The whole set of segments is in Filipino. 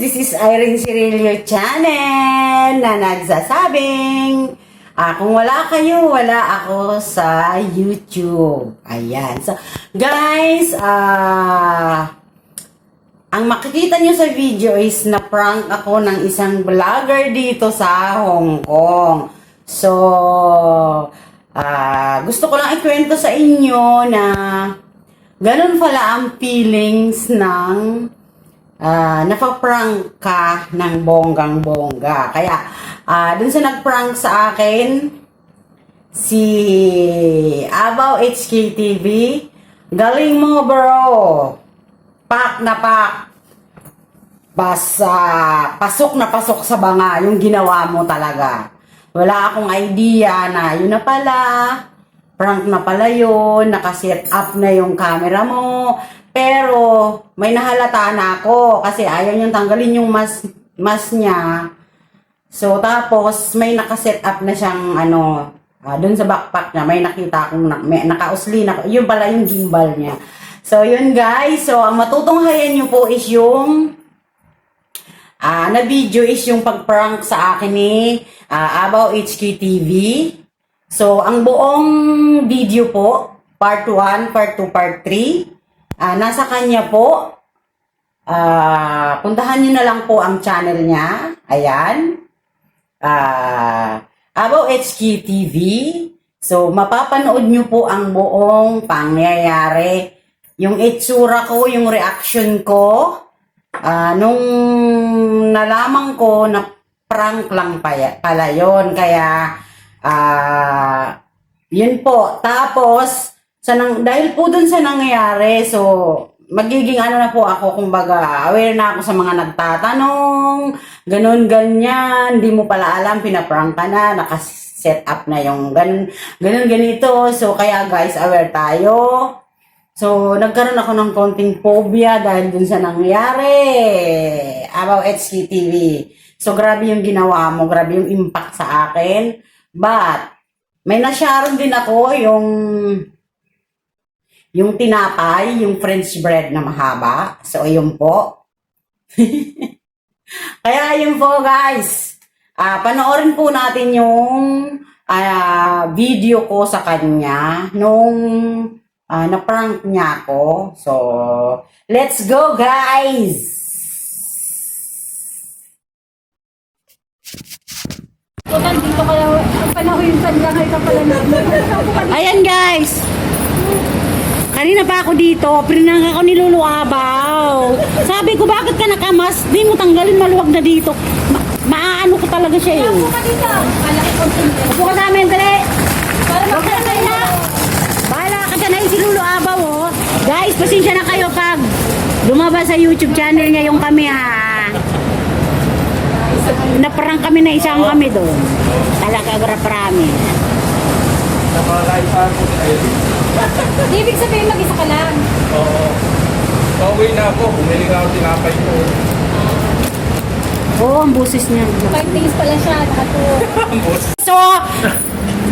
This is Irene Cirilio Channel na nagsasabing ah, kung wala kayo, wala ako sa YouTube. Ayan. So, guys, ah... ang makikita nyo sa video is na prank ako ng isang vlogger dito sa Hong Kong. So, ah gusto ko lang ikwento sa inyo na ganun pala ang feelings ng ah napaprank ka ng bonggang-bongga. Kaya, ah dun sa nagprank sa akin, si Abaw HKTV, galing mo bro! pak na pak. Basta, pasok na pasok sa banga yung ginawa mo talaga. Wala akong idea na yun na pala, prank na pala yun, nakaset up na yung camera mo. Pero, may nahalata na ako kasi ayaw niyang tanggalin yung mas, mas niya. So, tapos, may nakaset up na siyang, ano, ah, dun sa backpack niya, may nakita akong, na, may, nakausli na, yun pala yung gimbal niya. So, yun guys. So, ang matutunghayan niyo po is yung ah na video is yung pag-prank sa akin ni ah, Abaw HQ TV. So, ang buong video po, part 1, part 2, part 3, ah, nasa kanya po. Ah, puntahan niyo na lang po ang channel niya. Ayan. Ah, Abaw HQ TV. So, mapapanood niyo po ang buong pangyayari yung itsura ko, yung reaction ko, ah nung nalaman ko na prank lang pa, pala yun. Kaya, ah yun po. Tapos, sa nang, dahil po dun sa nangyayari, so, magiging ano na po ako, kumbaga, aware na ako sa mga nagtatanong, ganun, ganyan, di mo pala alam, pinaprank ka na, nakaset up na yung ganun, ganun, ganito. So, kaya guys, aware tayo. So, nagkaroon ako ng konting phobia dahil dun sa nangyari about HKTV. So, grabe yung ginawa mo, grabe yung impact sa akin. But, may nasyaron din ako yung yung tinapay, yung French bread na mahaba. So, yun po. Kaya yun po, guys. Ah, panoorin po natin yung ah, video ko sa kanya nung ah, na-prank niya ako. So, let's go, guys! Dito ka lang, panahon yung sanlangay ka pala. Ayan, guys! Kanina pa ako dito, pinang ako ni Lulu Abaw. Sabi ko, bakit ka nakamas? Di mo tanggalin, maluwag na dito. Ma maaano ko talaga siya eh. Ako ka dito. Upo ka sa amin, dali! Para Huwag ka na kaya. Bahala ka dyan ay si Lulu Abaw, oh. Guys, pasensya na kayo pag lumabas sa YouTube channel niya yung kami, ha. Naparang kami na isang kami doon. Talaga, promise. Nakalaipan ko sa Irene. Ibig sabihin mag-isa ka lang. Oo. Pauwi na ako. Bumili nga ako tinapay ko. Oo, ang busis niya. Five days pala siya, nakatour. So,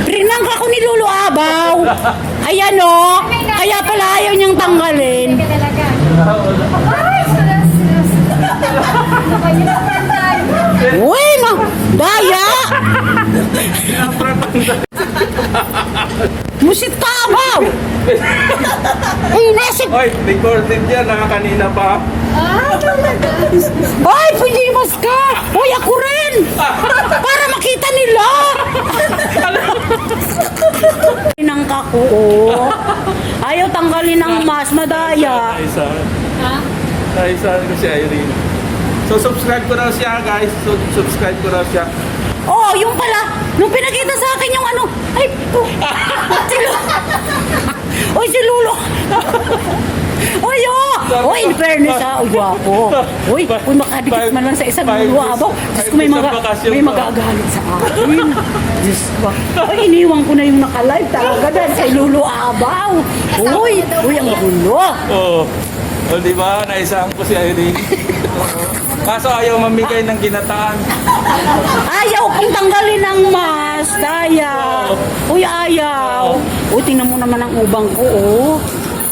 rinang ako ni Lulu Abaw. Ayan o. Kaya pala ayaw niyang tanggalin. Hindi ka talaga. Ay, yun? Pantan. Uy, Musit ka, Abaw! Ay, nasip! Hoy, recorded yan. Naka kanina pa. Ah, talaga. Ay, pujimas ka! Uy, ako rin! Para makita nila! Nang kako, oh. Ayaw tanggalin ang mas, madaya. Isa. Ha? Isa ko si Irene. So, subscribe ko raw siya, guys. So, subscribe ko raw siya. Oh, yung pala, nung pinakita sa akin yung ano, ay, po, si Lulu. Oy, si Lulu. Oy, oh! Oy, in fairness ha, oy, gwapo. Oy, kung makadikit man lang sa isang Five lulu days- abaw, Diyos ko may, mga, may magagalit sa akin. Diyos ko. Oy, iniwan ko na yung nakalive talaga dahil kay Lulu Abaw. Uy, uy, ang gulo. Oo. O, di ba? Naisaan ko si Irene. Kaso ayaw mamigay ng ginataan. Ayaw kong tanggalin ang mas, daya. Uy, ayaw. Uy, tingnan mo naman ang ubang ko, oh.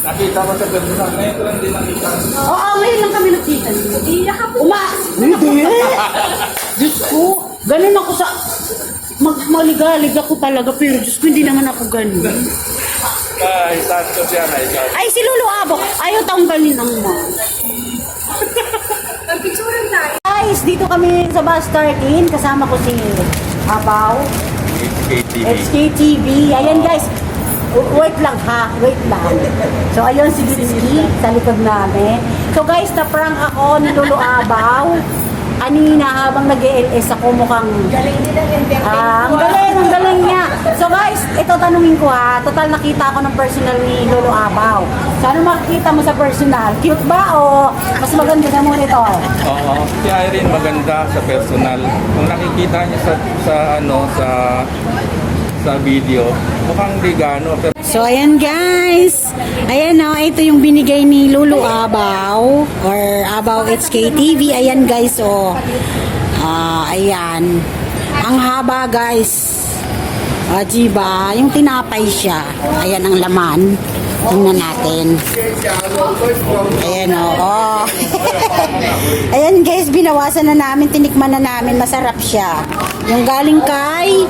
Nakita ko sa personal. Ngayon ko lang din nakita. Oo, ngayon lang kami nakita. Iyak ako. Uma! Hindi! Diyos ko, ganun ako sa... Mag maligalig ako talaga, pero Diyos ko, hindi naman ako ganun. Ay, santo siya na ikaw. Ay, si Lolo Abo, ayaw tanggalin ang ma. Pagpicturan tayo. Guys, dito kami sa Bus 13, kasama ko si Abaw, HKTV. HKTV. Ayan guys, wait lang ha, wait lang. So ayun si Rizky sa likod namin. So guys, na-prank ako ni Lolo Abaw. Kanina habang nag-LS ako mukhang Galing din ang entertain Ah, ang galing, ang galing niya. So guys, ito tanungin ko ha. Total nakita ako ng personal ni Lolo Abaw. So ano makikita mo sa personal? Cute ba o mas maganda na monitor? Oo. Si Irene maganda sa personal. Kung nakikita niya sa sa ano sa sa video, mukhang di gano So ayan guys. Ayan o, ito yung binigay ni Lolo Abaw or Abaw HKTV. Ayan guys o. Ah, ayan. Ang haba guys. Ah, diba? Yung tinapay siya. Ayan ang laman. Tingnan natin. Ayan o. Oh. Ayan guys, binawasan na namin, tinikman na namin, masarap siya. Yung galing kay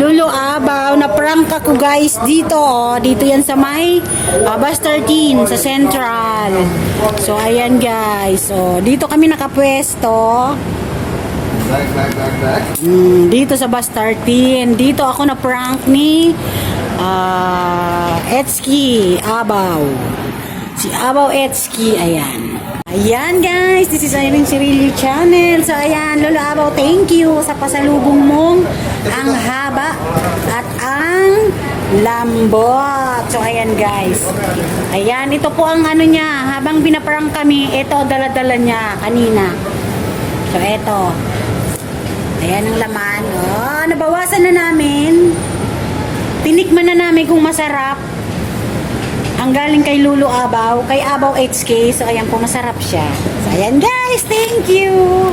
Lulu Abaw, na prank ako guys dito oh. Dito yan sa may uh, Bus 13 sa Central. So ayan guys. So dito kami nakapwesto. Mm, dito sa Bus 13. Dito ako na prank ni uh, Etski Abaw. Si Abaw Etski, ayan. Ayan guys, this is Irene Cirillo Channel. So ayan, Lolo Abaw, thank you sa pasalubong mong ang haba at ang lambot. So ayan guys. Ayan, ito po ang ano niya. Habang binaparang kami, ito dala-dala niya kanina. So eto. Ayan ang laman. Oh, nabawasan na namin. Tinikman na namin kung masarap. Ang galing kay Lulu Abaw, kay Abaw HK. So, ayan po, masarap siya. So, ayan guys, thank you!